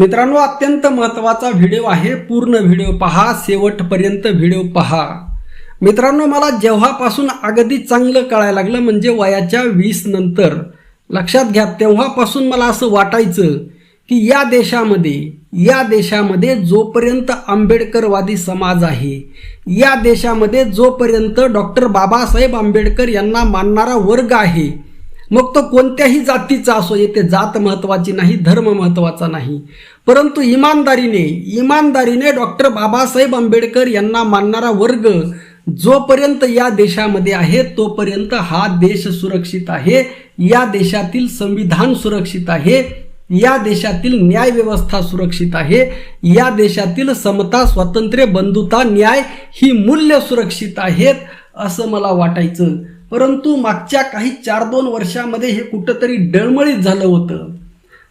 मित्रांनो अत्यंत महत्त्वाचा व्हिडिओ आहे. पूर्ण व्हिडिओ पहा. शेवटपर्यंत व्हिडिओ पहा. मित्रांनो मला जेव्हापासून अगदी चांगलं कळायला लागलं म्हणजे वयाच्या वीस नंतर. लक्षात घ्या तेव्हापासून मला असं वाटायचं की या देशामध्ये या देशामध्ये जोपर्यंत आंबेडकरवादी समाज आहे या देशामध्ये जोपर्यंत डॉक्टर बाबासाहेब आंबेडकर यांना मानणारा वर्ग आहे मग तो कोणत्याही जातीचा असो येथे जात महत्वाची नाही धर्म महत्त्वाचा नाही. परंतु इमानदारीने इमानदारीने डॉक्टर बाबासाहेब आंबेडकर यांना मानणारा वर्ग जोपर्यंत या देशामध्ये आहे तोपर्यंत हा देश सुरक्षित आहे या देशातील संविधान सुरक्षित आहे या देशातील न्याय व्यवस्था सुरक्षित आहे या देशातील समता स्वातंत्र्य बंधुता न्याय ही मूल्य सुरक्षित आहेत असं मला वाटायचं. परंतु मागच्या काही चार दोन वर्षामध्ये हे कुठंतरी डळमळीत झालं होतं.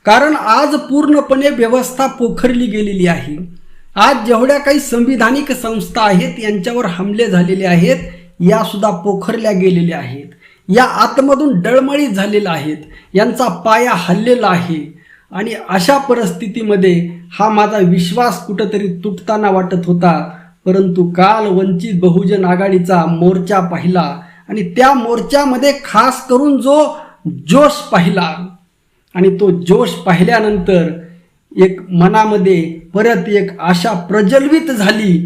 कारण आज पूर्णपणे व्यवस्था पोखरली गेलेली आहे. आज जेवढ्या काही संविधानिक संस्था आहेत यांच्यावर हमले झालेले आहेत या सुद्धा पोखरल्या गेलेल्या आहेत. या आतमधून डळमळीत झालेल्या आहेत. यांचा पाया हल्लेला आहे. आणि अशा परिस्थितीमध्ये हा माझा विश्वास कुठंतरी तुटताना वाटत होता. परंतु काल वंचित बहुजन आघाडीचा मोर्चा पाहिला. आणि त्या मोर्चामध्ये खास करून जो जोश पाहिला आणि तो जोश पाहिल्यानंतर एक मनामध्ये परत एक आशा प्रज्वलित झाली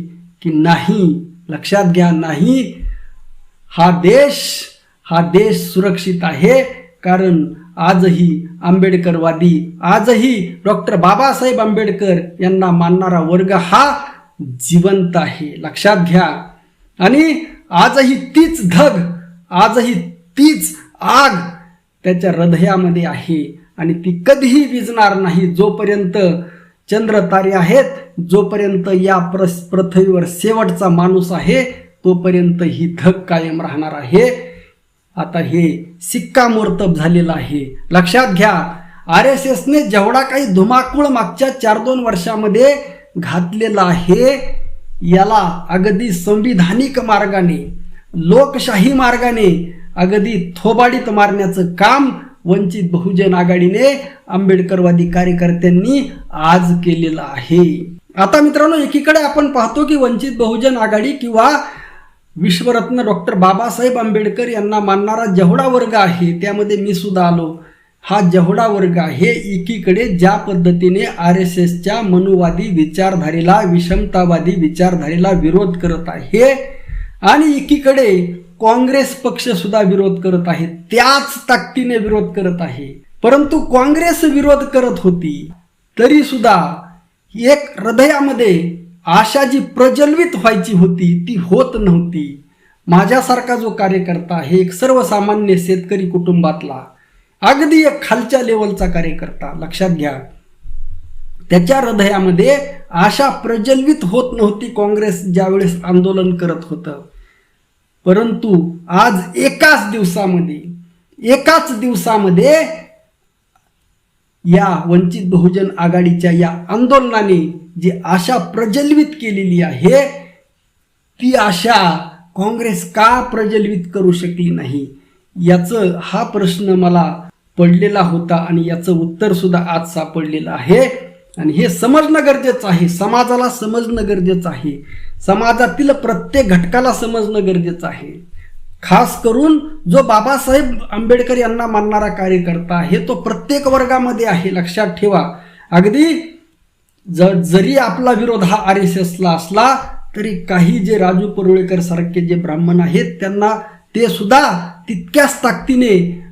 की नाही लक्षात घ्या नाही हा देश हा देश सुरक्षित आहे. कारण आजही आंबेडकरवादी आजही डॉक्टर बाबासाहेब आंबेडकर यांना मानणारा वर्ग हा जिवंत आहे. लक्षात घ्या. आणि आजही तीच धग आजही तीच आग त्याच्या हृदयामध्ये आहे. आणि ती कधीही विजणार नाही. जोपर्यंत चंद्र तारे आहेत जोपर्यंत या प्रस पृथ्वीवर शेवटचा माणूस आहे तोपर्यंत ही धग कायम राहणार आहे. आता हे सिक्कामोर्तब झालेलं आहे. लक्षात घ्या आर एस एसने जेवढा काही धुमाकूळ मागच्या चार दोन वर्षामध्ये घातलेला आहे याला अगदी संविधानिक मार्गाने लोकशाही मार्गाने अगदी थोबाडीत मारण्याचं काम वंचित बहुजन आघाडीने आंबेडकरवादी कार्यकर्त्यांनी आज केलेलं आहे. आता मित्रांनो एकीकडे आपण पाहतो की वंचित बहुजन आघाडी किंवा विश्वरत्न डॉक्टर बाबासाहेब आंबेडकर यांना मानणारा जेवढा वर्ग आहे त्यामध्ये मी सुद्धा आलो. हा जेवढा वर्ग आहे. एकीकडे ज्या पद्धतीने आर एस एसच्या मनुवादी विचारधारेला विषमतावादी विचारधारेला विरोध करत आहे आणि एकीकडे काँग्रेस पक्ष सुद्धा विरोध करत आहे त्याच ताकदीने विरोध करत आहे. परंतु काँग्रेस विरोध करत होती तरी सुद्धा एक हृदयामध्ये आशा जी प्रज्वलित व्हायची होती ती होत नव्हती. माझ्यासारखा जो कार्यकर्ता आहे एक सर्वसामान्य शेतकरी कुटुंबातला अगदी एक खालच्या लेवलचा कार्यकर्ता. लक्षात घ्या. त्याच्या हृदयामध्ये आशा प्रज्वलित होत नव्हती काँग्रेस ज्यावेळेस आंदोलन करत होतं. परंतु आज एकाच दिवसामध्ये एकाच दिवसामध्ये या वंचित बहुजन आघाडीच्या या आंदोलनाने जी आशा प्रज्वलित केलेली आहे ती आशा काँग्रेस का प्रज्वलित करू शकली नाही? याचं हा प्रश्न मला पडलेला होता आणि याचं उत्तर सुद्धा आज सापडलेलं आहे. आणि हे समजणं गरजेचं आहे. समाजाला समजणं गरजेचं आहे. समाजातील प्रत्येक घटकाला समजणं गरजेचं आहे. खास करून जो बाबासाहेब आंबेडकर यांना मानणारा कार्यकर्ता आहे तो प्रत्येक वर्गामध्ये आहे. लक्षात ठेवा. अगदी ज जरी आपला विरोध हा आर एस एसला असला तरी काही जे राजू परुळेकर सारखे जे ब्राह्मण आहेत त्यांना ते सुद्धा तितक्याच ताकदीने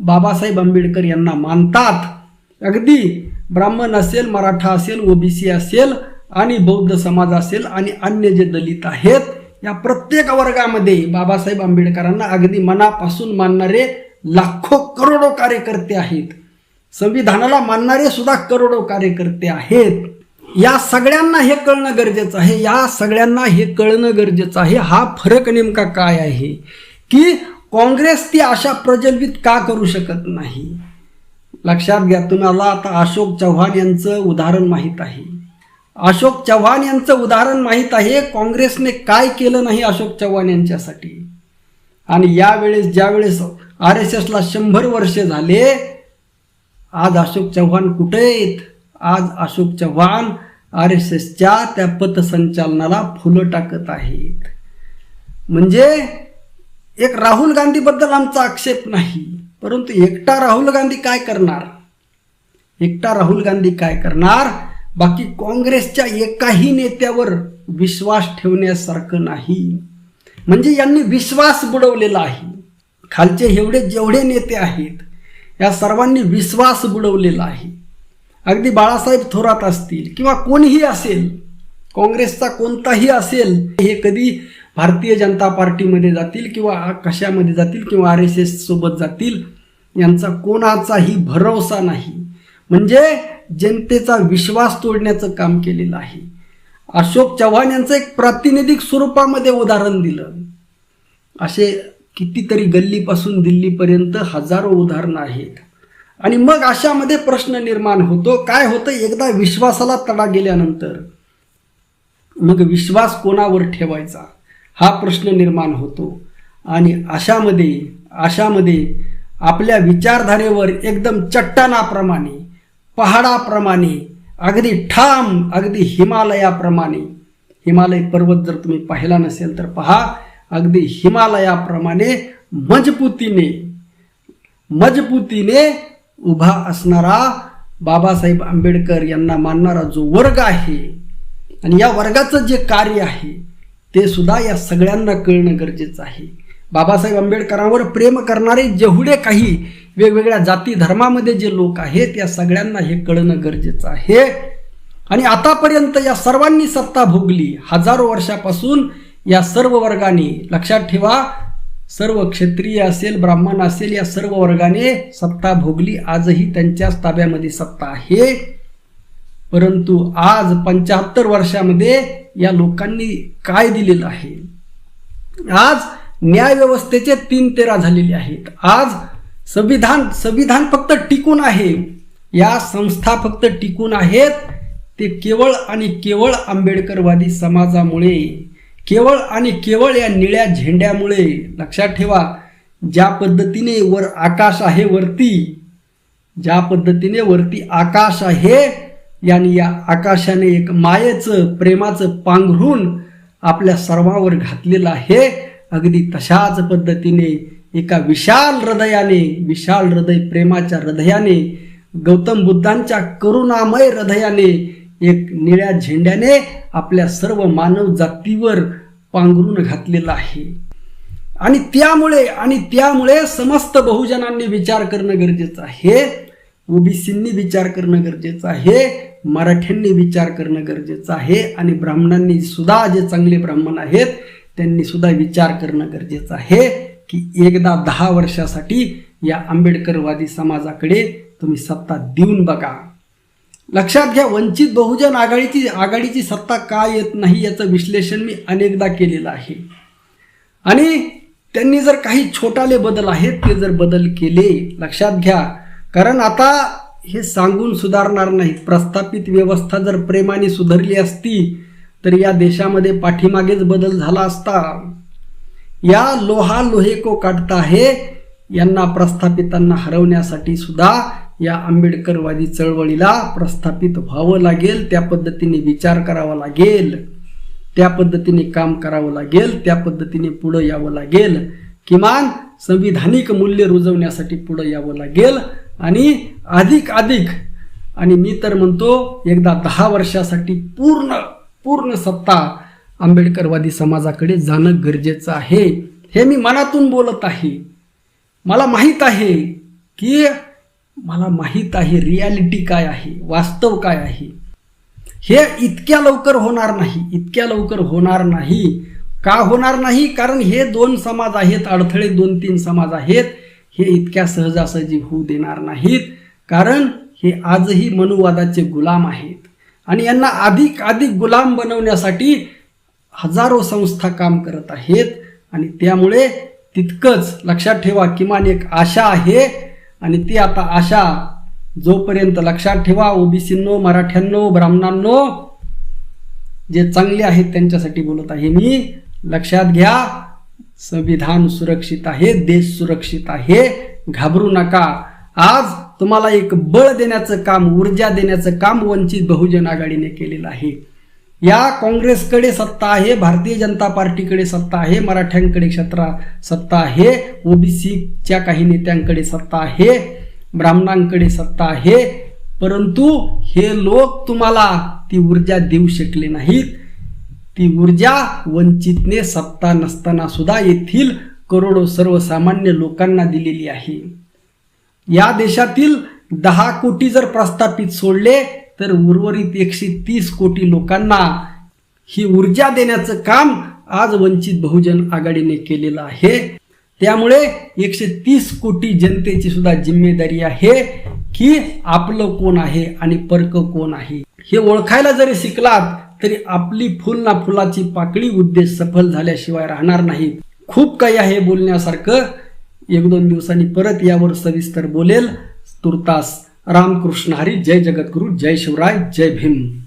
बाबासाहेब आंबेडकर यांना मानतात. अगदी ब्राह्मण असेल मराठा असेल ओबीसी असेल आणि बौद्ध समाज असेल आणि अन्य जे दलित आहेत या प्रत्येक वर्गामध्ये बाबासाहेब आंबेडकरांना अगदी मनापासून मानणारे लाखो करोडो कार्यकर्ते आहेत. संविधानाला मानणारे सुद्धा करोडो कार्यकर्ते आहेत. या सगळ्यांना हे कळणं गरजेचं आहे. या सगळ्यांना हे कळणं गरजेचं आहे. हा फरक नेमका काय आहे? की काँग्रेस ती अशा प्रज्वलित का करू शकत नाही? लक्षात घ्या तुम्हाला आता अशोक चव्हाण यांचं उदाहरण माहीत आहे. अशोक चव्हाण यांचं उदाहरण माहीत आहे काँग्रेसने काय केलं नाही अशोक चव्हाण यांच्यासाठी? आणि यावेळेस ज्यावेळेस आर एस एसला शंभर वर्ष झाले आज अशोक चव्हाण कुठे आहेत? आज अशोक चव्हाण आर एस एसच्या त्या पथसंचालनाला फुलं टाकत आहेत. म्हणजे एक राहुल गांधीबद्दल आमचा आक्षेप नाही परंतु एकटा राहुल गांधी काय करणार? एकटा राहुल गांधी काय करणार? बाकी काँग्रेसच्या एकाही नेत्यावर विश्वास ठेवण्यासारखं नाही. म्हणजे यांनी विश्वास बुडवलेला आहे. खालचे एवढे जेवढे नेते आहेत या सर्वांनी विश्वास बुडवलेला आहे. अगदी बाळासाहेब थोरात असतील किंवा कोणीही असेल काँग्रेसचा कोणताही असेल हे कधी भारतीय जनता पार्टीमध्ये जातील किंवा कशामध्ये जातील किंवा आर एस एस सोबत जातील यांचा कोणाचाही भरोसा नाही. म्हणजे जनतेचा विश्वास तोडण्याचं काम केलेलं आहे. अशोक चव्हाण यांचं एक प्रातिनिधिक स्वरूपामध्ये उदाहरण दिलं. असे कितीतरी गल्लीपासून दिल्लीपर्यंत हजारो उदाहरणं आहेत. आणि मग अशामध्ये प्रश्न निर्माण होतो काय होतं एकदा विश्वासाला तडा गेल्यानंतर? मग विश्वास कोणावर ठेवायचा? हा प्रश्न निर्माण होतो. आणि अशामध्ये अशामध्ये आपल्या विचारधारेवर एकदम चट्टानाप्रमाणे पहाडाप्रमाणे अगदी ठाम अगदी हिमालयाप्रमाणे हिमालय पर्वत जर तुम्ही पाहिला नसेल तर पहा अगदी हिमालयाप्रमाणे मजबूतीने मजबूतीने उभा असणारा बाबासाहेब आंबेडकर यांना मानणारा जो वर्ग आहे आणि या वर्गाचं जे कार्य आहे ते सुद्धा या सगळ्यांना कळणं गरजेचं आहे. बाबासाहेब आंबेडकरांवर प्रेम करणारे जेवढे काही वेगवेगळ्या जाती धर्मामध्ये जे लोक आहेत या सगळ्यांना हे कळणं गरजेचं आहे. आणि आतापर्यंत या सर्वांनी सत्ता भोगली. हजारो वर्षापासून या सर्व वर्गाने लक्षात ठेवा सर्व क्षत्रिय असेल ब्राह्मण असेल या सर्व वर्गाने सत्ता भोगली. आजही त्यांच्याच ताब्यामध्ये सत्ता आहे. परंतु आज पंच्याहत्तर वर्षामध्ये या लोकांनी काय दिलेलं आहे? आज न्याय व्यवस्थेचे तीन तेरा झालेले आहेत. आज संविधान संविधान फक्त टिकून आहे. या संस्था फक्त टिकून आहेत. ते केवळ आणि केवळ आंबेडकरवादी समाजामुळे केवळ आणि केवळ या निळ्या झेंड्यामुळे लक्षात ठेवा ज्या पद्धतीने वर आकाश आहे वरती ज्या पद्धतीने वरती आकाश आहे यांनी या आकाशाने एक मायेचं प्रेमाचं पांघरून आपल्या सर्वांवर घातलेलं आहे. अगदी तशाच पद्धतीने एका विशाल हृदयाने विशाल हृदय प्रेमाच्या हृदयाने गौतम बुद्धांच्या करुणामय हृदयाने एक निळ्या झेंड्याने आपल्या सर्व मानव जातीवर पांघरून घातलेलं आहे. आणि त्यामुळे आणि त्यामुळे समस्त बहुजनांनी विचार करणं गरजेचं आहे. ओबीसींनी विचार करणं गरजेचं आहे. मराठ्यांनी विचार करणं गरजेचं आहे आणि ब्राह्मणांनी सुद्धा जे चांगले ब्राह्मण आहेत त्यांनी सुद्धा विचार करणं गरजेचं आहे की एकदा दहा वर्षासाठी या आंबेडकरवादी समाजाकडे तुम्ही सत्ता देऊन बघा. लक्षात घ्या वंचित बहुजन आघाडीची आघाडीची सत्ता का येत नाही याचं विश्लेषण मी अनेकदा केलेलं आहे. आणि त्यांनी जर काही छोटाले बदल आहेत ते जर बदल केले लक्षात घ्या. कारण आता हे सांगून सुधारणार नाही प्रस्थापित व्यवस्था जर प्रेमाने सुधारली असती तर या देशामध्ये पाठीमागेच बदल झाला असता. या लोहा लोहे को काढता हे यांना प्रस्थापितांना हरवण्यासाठी सुद्धा या आंबेडकरवादी चळवळीला प्रस्थापित व्हावं लागेल त्या पद्धतीने विचार करावा लागेल त्या पद्धतीने काम करावं लागेल त्या पद्धतीने पुढं यावं लागेल. किमान संविधानिक मूल्य रुजवण्यासाठी पुढं यावं लागेल. आणि अधिक अधिक आणि मी तर म्हणतो एकदा दहा वर्षासाठी पूर्ण पूर्ण सत्ता आंबेडकरवादी समाजाकडे जाणं गरजेचं आहे. हे मी मनातून बोलत आहे. मला माहीत आहे की मला माहीत आहे रियालिटी काय आहे वास्तव काय आहे. हे इतक्या लवकर होणार नाही इतक्या लवकर होणार नाही. का होणार नाही? कारण हे दोन समाज आहेत अडथळे दोन तीन समाज आहेत. हे इतक्या सहजासहजी होऊ देणार नाहीत. कारण हे आजही मनुवादाचे गुलाम आहेत. आणि यांना अधिक अधिक गुलाम बनवण्यासाठी हजारो संस्था काम करत आहेत. आणि त्यामुळे तितकंच लक्षात ठेवा किमान एक आशा आहे. आणि ती आता आशा जोपर्यंत लक्षात ठेवा ओबीसींनो मराठ्यांनो ब्राह्मणांनो जे चांगले आहेत त्यांच्यासाठी बोलत आहे मी लक्षात घ्या. संविधान सुरक्षित आहे देश सुरक्षित आहे. घाबरू नका. आज तुम्हाला एक बळ देण्याचं काम ऊर्जा देण्याचं काम वंचित बहुजन आघाडीने केलेलं आहे. या काँग्रेसकडे सत्ता आहे भारतीय जनता पार्टीकडे सत्ता आहे मराठ्यांकडे क्षेत्र सत्ता आहे ओबीसीच्या काही नेत्यांकडे सत्ता आहे ब्राह्मणांकडे सत्ता आहे. परंतु हे लोक तुम्हाला ती ऊर्जा देऊ शकले नाहीत. ती ऊर्जा वंचितने सत्ता नसताना सुद्धा येथील करोडो सर्वसामान्य लोकांना दिलेली आहे. या देशातील दहा कोटी जर प्रस्थापित सोडले तर उर्वरित एकशे तीस कोटी लोकांना ही ऊर्जा देण्याचं काम आज वंचित बहुजन आघाडीने केलेलं आहे. त्यामुळे एकशे तीस कोटी जनतेची सुद्धा जिम्मेदारी आहे की आपलं कोण आहे आणि परक कोण आहे. हे ओळखायला जरी शिकलात तरी आपली फुल ना फुलाची पाकळी उद्देश सफल झाल्याशिवाय राहणार नाही. खूप काही आहे बोलण्यासारखं. एक दोन दिवसांनी परत यावर सविस्तर बोलेल तुर्तास रामकृष्ण हरी. जय जगद्गुरु. जय शिवराय. जय भीम.